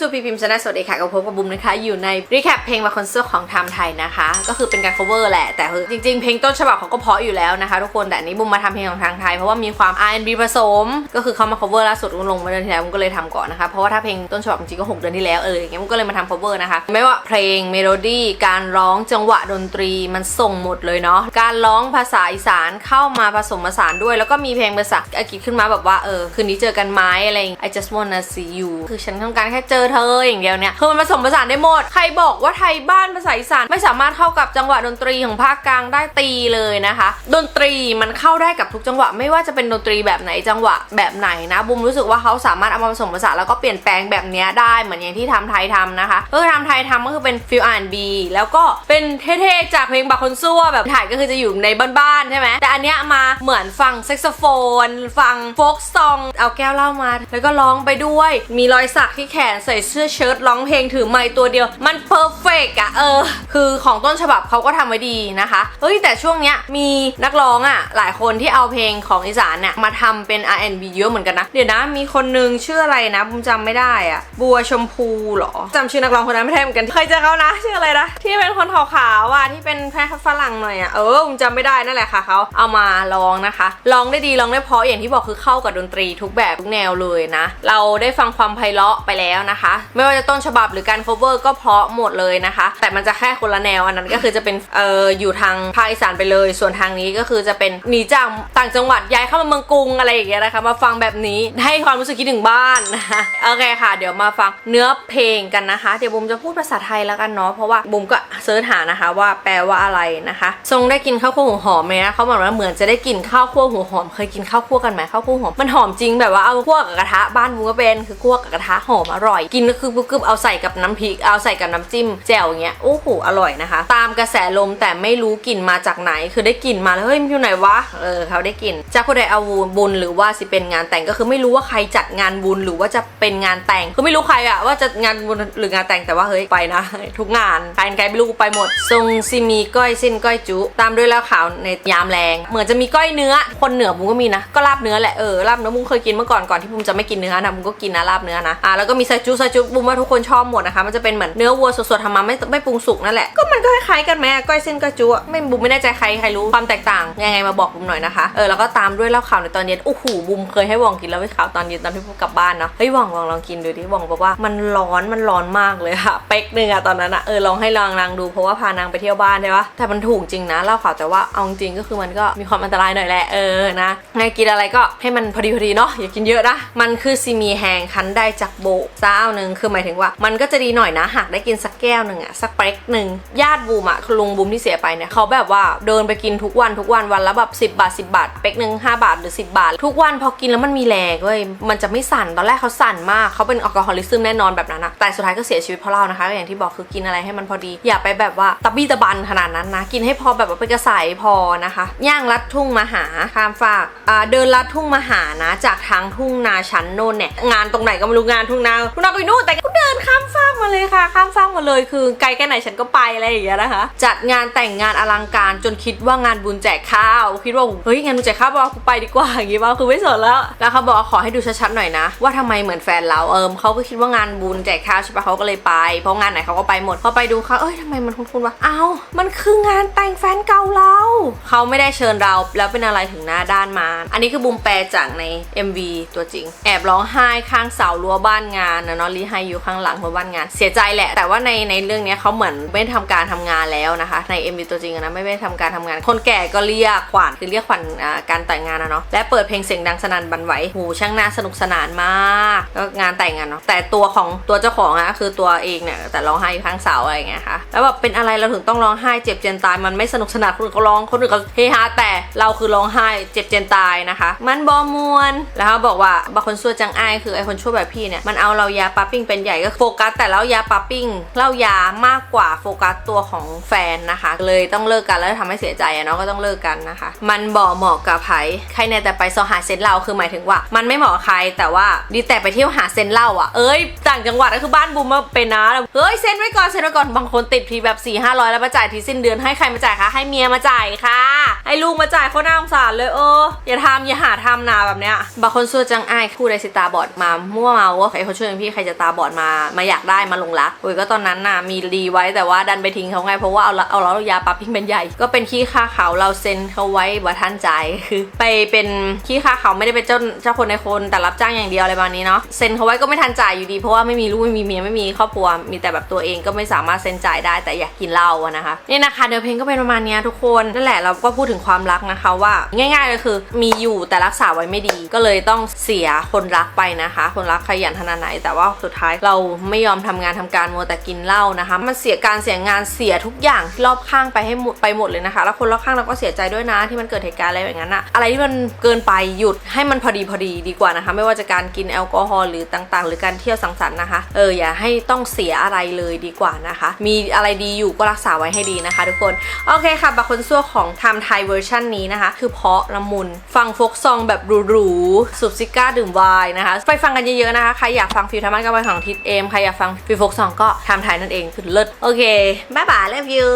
ซูพีพิมพ์ชนะสวัสดีค่ะกับพบกับบุมนะคะ อยู่ในรีแคปเพลงมาคอนเสิร์ตของไทม์ไทยนะคะ ก็คือเป็นการ cover แหละ แต่จริงๆ เพลงต้นฉบับเขาก็เพาะอยู่แล้วนะคะ ทุกคนแต่อันนี้บุมมาทำเพลงของทางไทย เพราะว่ามีความ R&B ผสม ก็คือเขามา cover ล่าสุดก็ลงมาเดือนที่แล้วบุมก็เลยทำก่อนนะคะ เพราะว่าถ้าเพลงต้นฉบับจริงก็ 6 เดือนที่แล้วเอออย่างเงี้ยบุมก็เลยมาทำ cover นะคะ ไม่ว่าเพลงเมโลดี้การร้องจังหวะดนตรีมันส่งหมดเลยเนาะการร้องภาษาอีสานเข้ามาผสมผสานด้วย แล้วก็มีเพลงภาษาอังกฤษขึ้นมาแบบว่าเออคืนนี้เจอกันไหมอะไรอย่าง I just wanna see you คือฉันต้องการแค่เจอเธออย่างเดียวเนี่ยคือมันผสมผสานได้หมด ใครบอกว่าไทยบ้านภาษาอีสานไม่สามารถเข้ากับจังหวะดนตรีของภาคกลางได้ตีเลยนะคะ ดนตรีมันเข้าได้กับทุกจังหวะไม่ว่าจะเป็นดนตรีแบบไหนจังหวะแบบไหนนะบุมรู้สึกว่าเขาสามารถเอามาผสมผสานแล้วก็เปลี่ยนแปลงแบบนี้ได้เหมือนอย่างที่ทำไทยทำนะคะก็คือทำไทยทำก็คือเป็นฟิลอ่านบีแล้วก็เป็นเท่ๆจากเพลงบาคนซัวแบบถ่ายก็คือจะอยู่ในบ้านๆใช่ไหมแต่อันเนี้ยมาเหมือนฟังแซกโซโฟน ฟังโฟกซอง เอาแก้วเหล้ามา แล้วก็ร้องไปด้วย มีรอยสักที่แขนใส่ส่เสื้อเชิ้ตร้องเพลงถือไมค์ตัวเดียว มันเพอร์เฟกอะเออ คือของต้นฉบับเขาก็ทำไว้ดีนะคะ เฮ้ย แต่ช่วงเนี้ยมีนักร้องอะหลายคนที่เอาเพลงของอีสานเนี่ยมาทำเป็น R&B เยอะเหมือนกันนะ เดี๋ยวนะ มีคนนึงชื่ออะไรนะบุมจำไม่ได้อะบัวชมพูเหรอจำชื่อนักร้องคนนั้นไม่ได้เหมือนกันเคยเจอเขานะชื่ออะไรนะที่เป็นคนขาวๆอะที่เป็นแพร่ฝรั่งหน่อยอะเออบุมจำไม่ได้นั่นแหละค่ะเขาเอามาร้องนะคะร้องได้ดีร้องได้เพราะอย่างที่บอกคือเข้ากับดนตรีทุกแบบทุกแนวเลยนะ เราได้ฟังความไพเราะไปแล้วนะคะ ไม่ว่าจะต้นฉบับหรือการ cover ก็เพราะหมดเลยนะคะ แต่มันจะแค่คนละแนวอันนั้นก็คือจะเป็นเอออยู่ทางภาคอีสานไปเลย ส่วนทางนี้ก็คือจะเป็นหนีจากต่างจังหวัดย้ายเข้ามาเมืองกรุงอะไรอย่างเงี้ยนะคะ มาฟังแบบนี้ให้ความรู้สึกคิดถึงบ้านนะคะโอเคค่ะ เดี๋ยวมาฟังเนื้อเพลงกันนะคะ เดี๋ยวบุมจะพูดภาษาไทยแล้วกันเนาะเพราะว่าบุมก็เสิร์ชหานะคะว่าแปลว่าอะไรนะคะ ทรงได้กินข้าวคั่วหัวหอมไหมนะเขาบอกว่าเหมือนจะได้กินข้าวคั่วหัวหอม เคยกินข้าวคั่วกันไหมข้าวคั่วหัวหอมมันหอมจริงแบบว่าเอาคั่วกับกระทะบ้านบุมก็เป็นคือคั่วกับกระทะหอมอร่อยกินก็คือกึบๆเอาใส่กับน้ำพริกเอาใส่กับน้ำจิ้มแจ่วอย่างเงี้ยโอ้โหอร่อยนะคะ ตามกระแสลมแต่ไม่รู้กลิ่นมาจากไหน คือได้กลิ่นมาแล้วเฮ้ยมันอยู่ไหนวะเออเขาได้กลิ่นจากผู้ใดเอาบุญหรือว่าสิเป็นงานแต่งก็คือไม่รู้ว่าใครจัดงานบุญหรือว่าจะเป็นงานแต่งคือไม่รู้ใครอะว่าจะงานบุญหรืองานแต่งแต่ว่าเฮ้ยไปนะ ทุกงานใครใครไม่รู้กูไปหมดทรงซิมีก้อยสิ้นก้อยจุตามด้วยเหล้าขาวในยามแรง เหมือนจะมีก้อยเนื้อ คนเหนือบุ้งก็มีนะ ก็ลาบเนื้อแหละเออลาบเนื้อบุ้งเคยกินเมื่อก่อนก่อนที่บุ้งจะไม่กินเนื้อนะบุ้งก็กินนะลาบเนื้อนะอะแล้วก็มีซาจุซาจุบุ้งว่าทุกคนชอบหมดนะคะ มันจะเป็นเหมือนเนื้อวัวสดๆทำมาไม่ไม่ปรุงสุกนั่นแหละ ก็มันก็คล้ายๆกันไหมก้อยเส้นก้อยจุอะไม่บุ้งไม่แน่ใจใครใครรู้ความแตกต่างยังไงมาบอกบุ้งหน่อยนะคะ เออแล้วก็ตามด้วยเหล้าขาวในตอนเย็นโอ้โหบุ้มเคยให้วองกินแล้วไม่ขาวตอนเย็นตอนที่บุ้งกลับบ้านเนาะเฮ้ยวองลองลองกินดูดิวองบอกว่ามันร้อนมันร้อนมากเลยค่ะเป๊กหนึ่งอะตอนนั้นอะเออลองให้ลองลองดูเพราะว่าพานางไปเที่ยวบ้านใช่ปะแต่มันถูกจริงนะเหล้าขาวแต่ว่าเอาจริงก็คือมันก็มีความอันตรายหน่อยแหละเออนะไงกินอะไรก็ให้มันพอดีพอดีเนาะอย่ากินเยอะนะมันคือซีมีแหงคันได้จากโบกเจ้าหนึ่งคือหมายถึงว่ามันก็จะดีหน่อยนะหากได้กินสักแก้วหนึ่งอะสักเป๊กหนึ่งญาติบูมอะลุงบูมที่เสียไปเนี่ยเขาแบบว่าเดินไปกินทุกวันทุกวันวันละแบบ 10 บาท 10 บาทเป๊กหนึ่ง5บาทหรือ 10 บาท ทุกวันพอกินแล้วมันมีแรงเว้ยมันจะไม่สั่นตอนแรกเขาสั่นมากเขาเป็นแอลกอฮอลิซึมแน่นอนแบบนั้นนะแต่สุดท้ายก็เสียชีวิตเพราะเรานะคะอย่างที่บอกคือกินอะไรให้มันพอดีอย่าไปแบบว่าตะบี้ตะบันขนาดนั้นนะกินให้พอแบบว่าเป็นกระสายพอนะคะย่างลัดทุ่งมาหาข้ามฝากเดินลัดทุ่งมาหานะจากทางทุ่งนาชั้นโน่นเนี่ยงานตรงไหนก็ไม่รู้งานทุ่งนาทุ่งนากูนู่นแต่ นข้ามฟากมาเลยค่ะ ข้ามฟากมาเลยคือไกลแค่ไหนฉันก็ไปอะไรอย่างเงี้ยนะคะ จัดงานแต่งงานอลังการจนคิดว่างานบุญแจกข้าว คิดว่าเฮ้ยงานบุญแจกข้าวบอกกูไปดีกว่าอย่างงี้ว่าคือไม่สนแล้ว แล้วเขาบอกขอให้ดูชัดๆหน่อยนะ ว่าทำไมเหมือนแฟนเราเอิมเขาก็คิดว่างานบุญแจกข้าวใช่ปะเขาก็เลยไป เพราะงานไหนเขาก็ไปหมดพอไปดูเขาเอ้ยทำไมมันคุ้นๆวะเอ้ามันคืองานแต่งแฟนเก่าเราเขาไม่ได้เชิญเราแล้วเป็นอะไรถึงหน้าด้านมา อันนี้คือบูมแปลจากใน MV ตัวจริง แอบร้องไห้ข้างเสารั้วบ้านงานนะเนาะรีไฮอยู่ข้างหลังรั้วบ้านงาน เสียใจแหละ แต่ว่าในในเรื่องนี้เขาเหมือนไม่ได้ทำการทำงานแล้วนะคะ ใน MV ตัวจริงนะไม่ได้ทำการทำงาน คนแก่ก็เรียกขวัญคือเรียกขวัญการแต่งงานนะเนาะและเปิดเพลงเสียงดังสนั่นบันไหวหูช่างน่าสนุกสนานมากก็งานแต่งงานเนาะแต่ตัวของตัวเจ้าของอะคือตัวเองเนี่ยแต่ร้องไห้ข้างเสาอะไรอย่างเงี้ยค่ะแล้วแบบเป็นอะไรเราถึงต้องร้องไห้เจ็บเจียนตายมันไม่สนุกสนานคนอื่นเขาร้องคนอื่นเขาเฮฮาแต่เราคือร้องไห้เจ็บเจียนตายนะคะ มันบอมวนแล้วเขาบอกว่าบางคนชั่วจังอายคือไอคนชั่วแบบพี่เนี่ยมันเอาเรายาปั๊ปปิ้งเป็นใหญ่ก็โฟกัสแต่เล่ายาปั๊ปปิ้งเล่ายามากกว่าโฟกัสตัวของแฟนนะคะ เลยต้องเลิกกันแล้วทำให้เสียใจเนาะก็ต้องเลิกกันนะคะ มันบ่เหมาะกับไผใครเนี่ยแต่ไปซอหาเซนเราคือหมายถึงว่า มันไม่เหมาะใครแต่ว่าดีแต่ไปเที่ยวหาเซนเล้าอะเอ้ยต่างจังหวัดก็คือบ้านบูมมาเป็นนะเฮ้ยเซนไว้ก่อนเซนไว้ก่อนบางคนติดทีแบบ4ี่ห้าร้อยแล้วมาจ่ายทีสิ้นเดือนให้ใครมาจ่ายคะให้เมียมาจ่ายค่ะให้ลูกมาจ่ายโคนน่าสงสารเลยเอออย่าทำอย่าหาทำนาแบบเนี้ยบางคนสู้จังไอ้ายคู่ใดสิตาบอดมามั่วเมาว่าไอ้คนช่วยพี่ใครจะตาบอดมามาอยากได้มาลงรักโอ้ยก็ตอนนั้นน่ะมีรีไว้แต่ว่าดันไปทิ้งเขาไงเพราะว่าเอาเอาแล้วยาปั๊บทิ้งเป็นใหญ่ ก็เป็นขี้ค่าเขาเราเซ็นเขาไว้ว่าท่านใจคือไปเป็นขี้ค่าเขาไม่ได้เป็นเจ้าเจ้าคนในคนแต่รับจ้างอย่างเดียวอะไรประมาณนี้เนาะเซ็นเขาไว้ก็ไม่ทันจ่ายอยู่ดีเพราะว่าไม่มีลูกไม่มีเมียไม่มีครอบครัวมีแต่แบบตัวเองก็ไม่สามารถเซ็นจ่ายได้แต่อยากกินเหล้าอะนะคะนี่นะคะเนื้อเพลงก็เป็นประมาณนี้ทุกคนนั่นแหละเราก็พูดถึงความรักนะคะว่า ง่ายๆเลยคือ มีอยู่แต่รักษาไว้ไม่ดี ก็เลยต้องเสียคนรักไปนะคะ คนรักขยันขนาดไหนแต่ว่าสุดท้ายเราไม่ยอมทำงานทำการมัวแต่กินเหล้านะคะ มันเสียการเสียงานเสียทุกอย่างที่รอบข้างไปให้หมดไปหมดเลยนะคะ แล้วคนรอบข้างเราก็เสียใจด้วยนะที่มันเกิดเหตุการณ์อะไรแบบนั้นอะอะไรที่มันเกินไปหยุดให้มันพอดีพอดีดีกว่านะคะ ไม่ว่าจะการกินแอลกอฮอล์หรือต่างๆ หรือการเที่ยวสังสรรค์นะคะ เอออย่าให้ต้องเสียอะไรเลยดีกว่านะคะ มีอะไรดีอยู่ก็รักษาไว้ให้ดีนะคะ ทุกคนโอเคค่ะบักคนซั่วของไทม์ไทยเวอร์ชันนี้นะคะ คือเพาะละมุนฟังโฟกซองแบบหรูๆสูบซิก้าดื่มไวน์นะคะ ไปฟังกันเยอะๆนะคะใครอยากฟังฟิลธรรมะกับไปของทิศเอมใครอยากฟังฟีโฟกซองก็ทำถ่ายนั่นเองคือเลิศโอเคบ๊ายบาย love you